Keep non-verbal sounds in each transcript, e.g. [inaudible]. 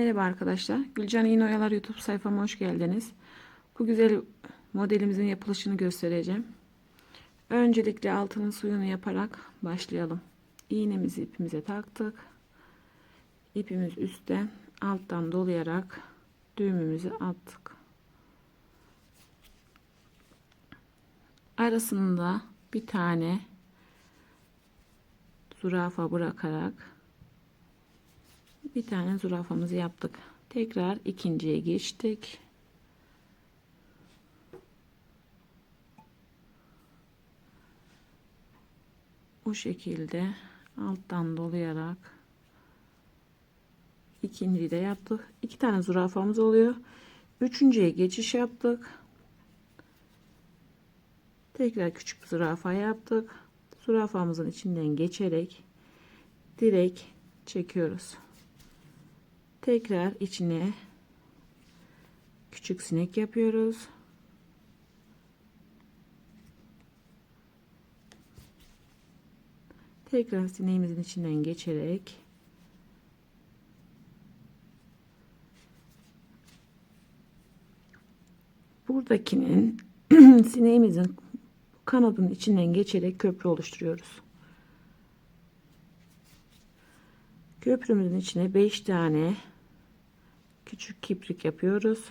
Merhaba arkadaşlar. Gülcan İğne YouTube sayfama hoş geldiniz. Bu güzel modelimizin yapılışını göstereceğim. Öncelikle altının suyunu yaparak başlayalım. İğnemizi ipimize taktık. İpimiz üstten alttan dolayarak düğümümüzü attık. Arasında bir tane zürafa bırakarak bir tane zürafamızı yaptık. Tekrar ikinciye geçtik. Bu şekilde alttan dolayarak ikinciyi de yaptık. İki tane zürafamız oluyor. Üçüncüye geçiş yaptık. Tekrar küçük bir zürafa yaptık. Zürafamızın içinden geçerek direkt çekiyoruz. Tekrar içine küçük sinek yapıyoruz. Tekrar sineğimizin içinden geçerek buradakinin [clears throat] sineğimizin kanadının içinden geçerek köprü oluşturuyoruz. Köprümüzün içine 5 tane küçük kiprik yapıyoruz.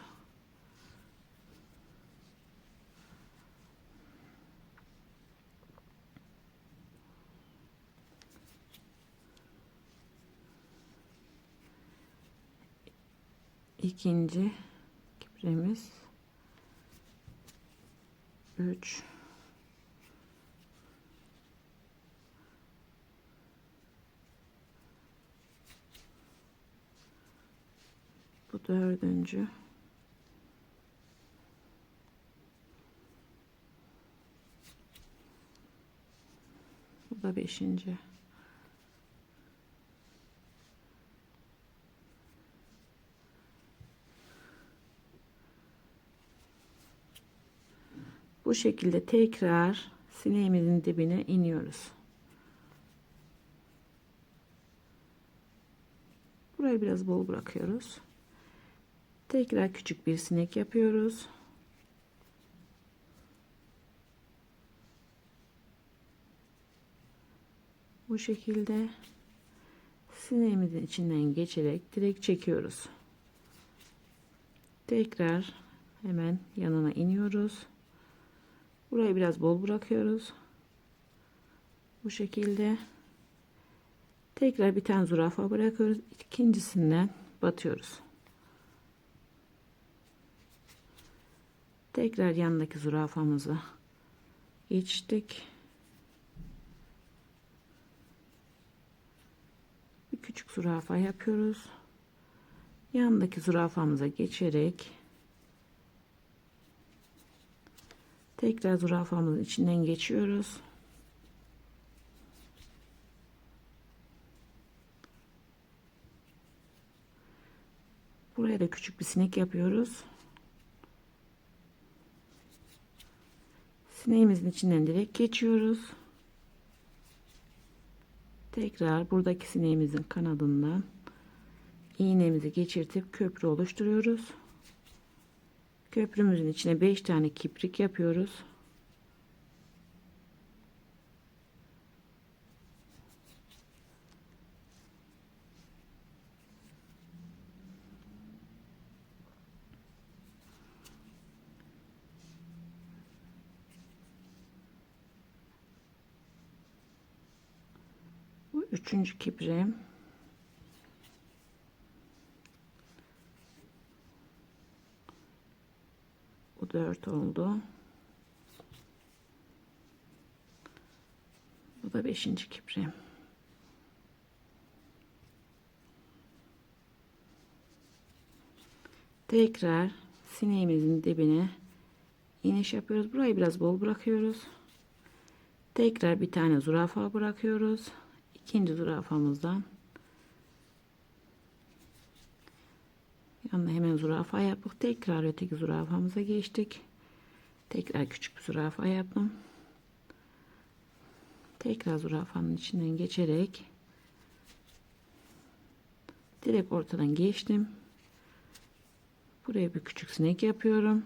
İkinci kipremiz 3 Dördüncü. Bu da beşinci. Bu şekilde tekrar sineğimizin dibine iniyoruz. Burayı biraz bol bırakıyoruz. Tekrar küçük bir sinek yapıyoruz. Bu şekilde sineğimizin içinden geçerek direkt çekiyoruz. Tekrar hemen yanına iniyoruz. Burayı biraz bol bırakıyoruz. Bu şekilde tekrar bir tane zürafa bırakıyoruz. İkincisinden batıyoruz. Tekrar yanındaki zürafamızı geçtik. Bir küçük zürafa yapıyoruz. Yanındaki zürafamıza geçerek tekrar zürafamızın içinden geçiyoruz. Buraya da küçük bir sinek yapıyoruz. Sineğimizin içinden direkt geçiyoruz. Tekrar buradaki sineğimizin kanadından iğnemizi geçirtip köprü oluşturuyoruz. Köprümüzün içine 5 tane kiprik yapıyoruz. Üçüncü kibrim. Bu dört oldu. Bu da beşinci kibrim. Tekrar sineğimizin dibine iniş yapıyoruz. Burayı biraz bol bırakıyoruz. Tekrar bir tane zürafa bırakıyoruz. İkinci zürafamızdan yanına hemen zürafa yaptık. Tekrar öteki zürafamıza geçtik. Tekrar küçük bir zürafa yaptım. Tekrar zürafanın içinden geçerek direkt ortadan geçtim. Buraya bir küçük sinek yapıyorum.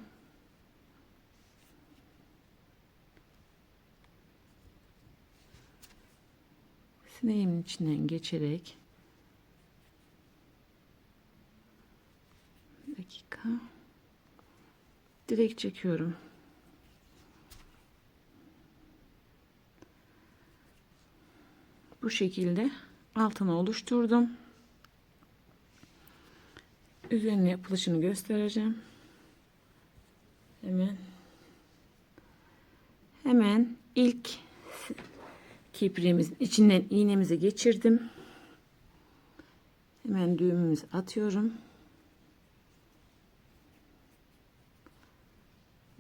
Sineğimin içinden geçerek bir dakika direkt çekiyorum. Bu şekilde altını oluşturdum. Üzerine yapılışını göstereceğim. Hemen hemen ilk kipriğimizin içinden iğnemizi geçirdim. Hemen düğümümüzü atıyorum.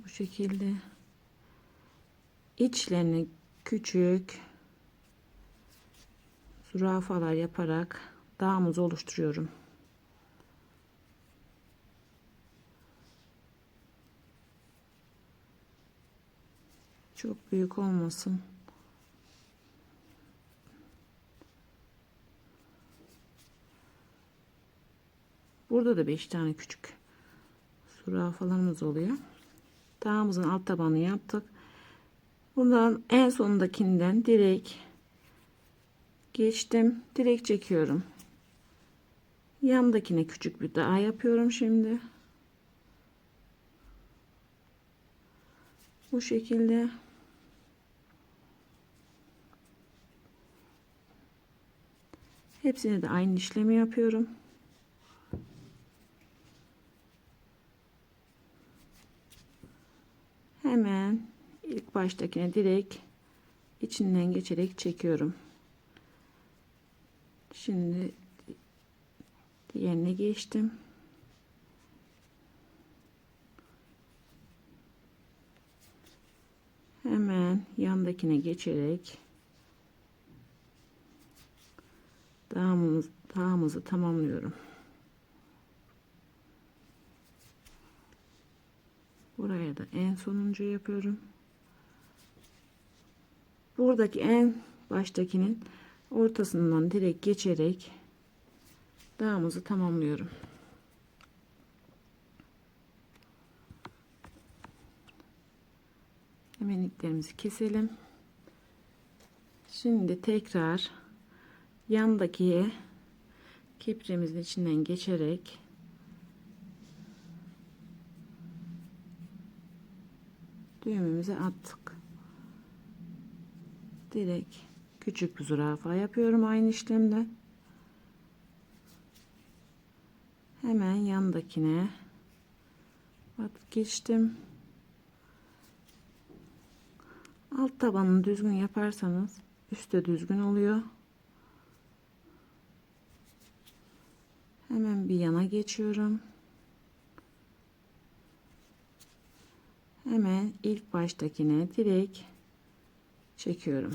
Bu şekilde içlerini küçük zürafalar yaparak dağımızı oluşturuyorum. Çok büyük olmasın. Burada da 5 tane küçük zürafalarımız oluyor. Dağımızın alt tabanını yaptık. Buradan en sonundakinden direkt geçtim. Direkt çekiyorum. Yandakine küçük bir daha yapıyorum şimdi. Bu şekilde hepsine de aynı işlemi yapıyorum. Hemen ilk baştakine direkt içinden geçerek çekiyorum. Şimdi diğerine geçtim. Hemen yandakine geçerek dağımız, dağımızı tamamlıyorum. Buraya da en sonuncu yapıyorum. Buradaki en baştakinin ortasından direkt geçerek dağımızı tamamlıyorum. Hemen iplerimizi keselim. Şimdi tekrar yandaki kipremizin içinden geçerek düğümümüzü attık. Direkt küçük bir zürafa yapıyorum aynı işlemden. Hemen yandakine atıp geçtim. Alt tabanını düzgün yaparsanız üstte düzgün oluyor. Hemen bir yana geçiyorum. Hemen ilk baştakine direkt çekiyorum.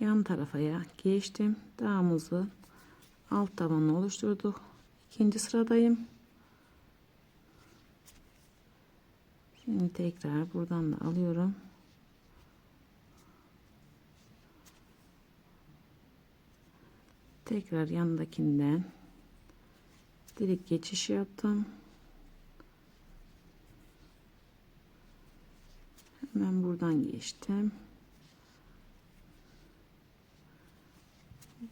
Yan tarafa geçtim. Dağımızı alt tabanını oluşturduk. İkinci sıradayım. Şimdi tekrar buradan da alıyorum. Tekrar yandakinden direkt geçiş yaptım. Hemen buradan geçtim.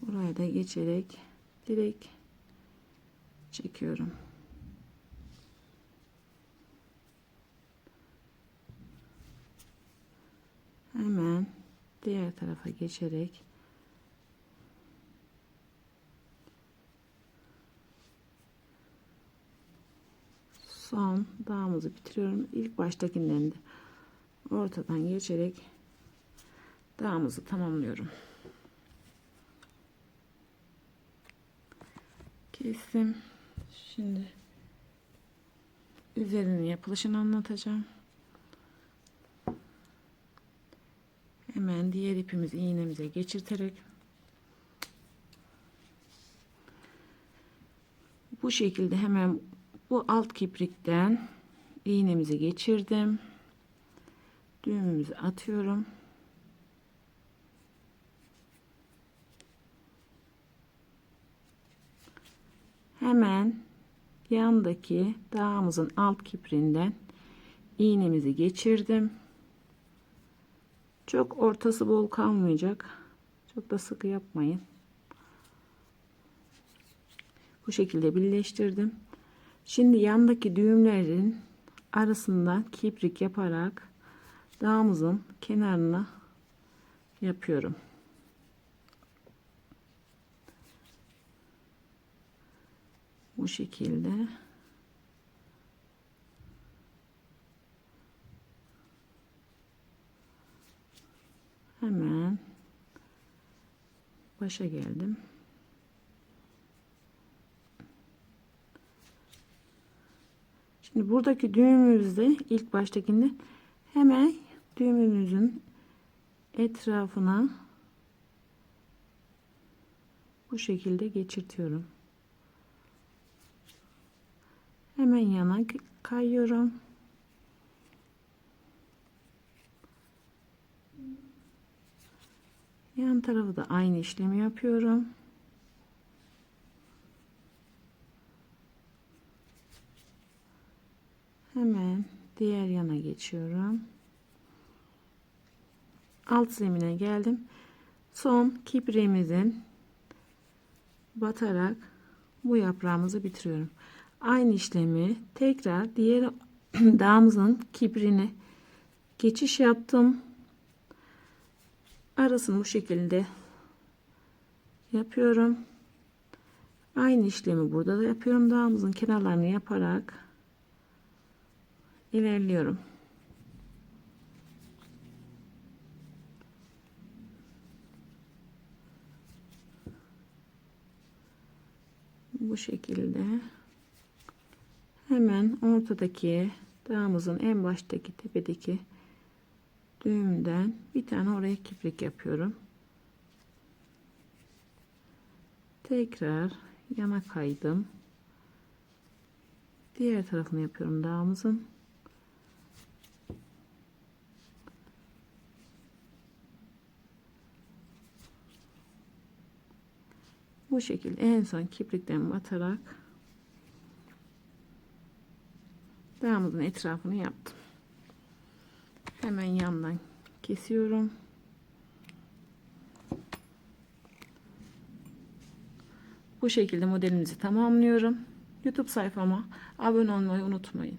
Buraya da geçerek direkt çekiyorum. Hemen diğer tarafa geçerek son dağımızı bitiriyorum. İlk baştakinden de ortadan geçerek dağımızı tamamlıyorum. Kestim. Şimdi üzerinin yapılışını anlatacağım. Hemen diğer ipimizi iğnemize geçirterek bu şekilde hemen bu alt kiprikten iğnemizi geçirdim. Düğümümüzü atıyorum. Hemen yandaki dağımızın alt kiprinden iğnemizi geçirdim. Çok ortası bol kalmayacak. Çok da sıkı yapmayın. Bu şekilde birleştirdim. Şimdi yandaki düğümlerin arasından kiprik yaparak dağımızın kenarına yapıyorum. Bu şekilde. Hemen başa geldim. Şimdi buradaki düğümümüzde ilk baştakinde hemen düğümümüzün etrafına bu şekilde geçirtiyorum. Hemen yana kayıyorum. Yan tarafı da aynı işlemi yapıyorum. Hemen diğer yana geçiyorum. Alt zemine geldim. Son kipriğimizin batarak bu yaprağımızı bitiriyorum. Aynı işlemi tekrar diğer [clears throat] dağımızın kibrini geçiş yaptım. Arasını bu şekilde yapıyorum. Aynı işlemi burada da yapıyorum. Dağımızın kenarlarını yaparak ilerliyorum. Bu şekilde hemen ortadaki dağımızın en baştaki tepedeki düğümden bir tane oraya kiprik yapıyorum. Tekrar yana kaydım. Diğer tarafını yapıyorum dağımızın. Bu şekilde en son kiprikten batarak dağımızın etrafını yaptım. Hemen yandan kesiyorum. Bu şekilde modelimizi tamamlıyorum. YouTube sayfama abone olmayı unutmayın.